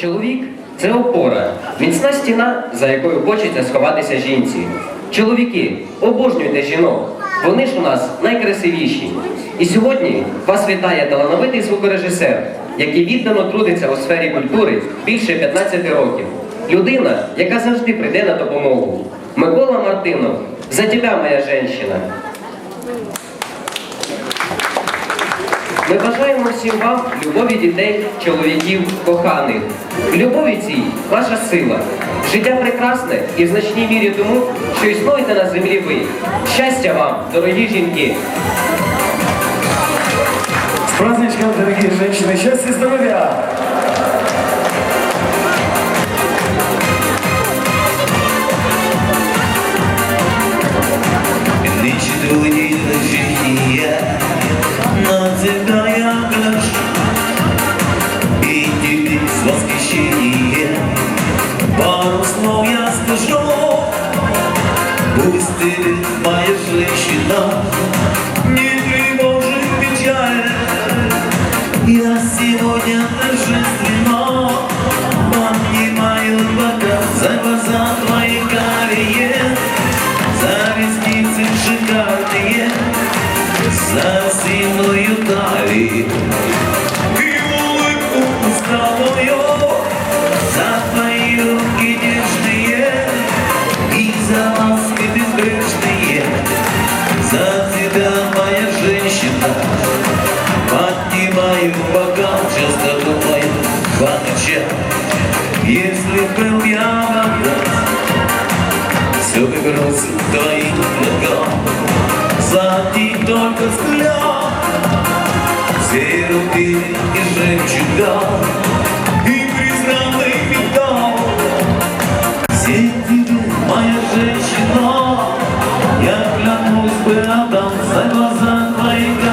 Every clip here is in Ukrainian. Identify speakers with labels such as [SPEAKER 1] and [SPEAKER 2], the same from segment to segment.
[SPEAKER 1] Чоловік це опора, міцна стіна, за якою хочеться сховатися жінці. Чоловіки, обожнюйте жінок. Вони ж у нас найкрасивіші. І сьогодні вас вітає талановитий звукорежисер, який віддано трудиться у сфері культури більше 15 років. Людина, яка завжди прийде на допомогу. Микола Мартинов, за тебе, моя женщина. Ми бажаємо всім вам любові дітей, чоловіків, коханих. Любові цій ваша сила. Життя прекрасне і в значній мірі тому, що існуєте на землі ви. Щастя вам, дорогі жінки!
[SPEAKER 2] С праздничком, дорогие женщины! Счастья и!
[SPEAKER 3] Пару слов я скажу. Пусть ты, моя женщина, не тревожит печаль. Я сегодня торжественно поднимаю пока за глаза твои Поднимаю бокал, часто думаю, если был я богат, все бы бросил твоим ногам, за один только взгляд, все руки и жемчуга, и клянусь бы отдам за глаза твои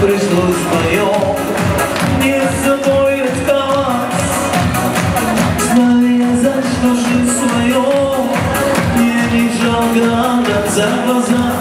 [SPEAKER 3] пришлось моем не с собой зная, за что жить свое мне не жалко отдаться в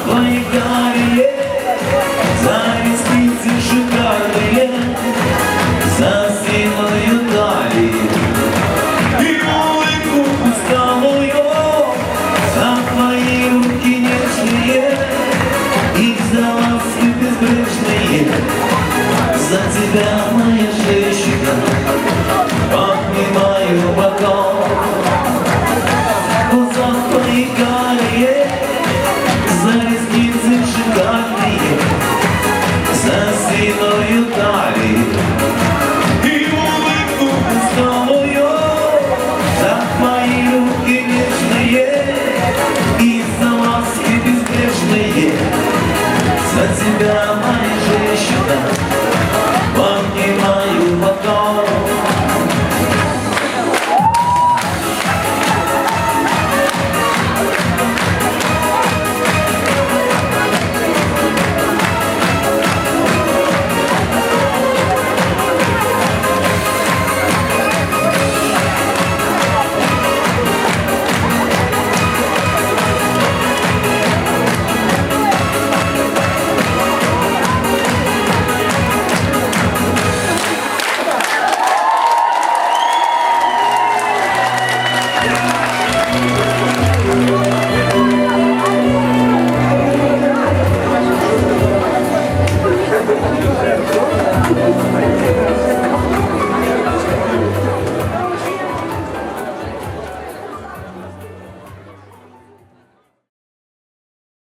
[SPEAKER 3] за тебя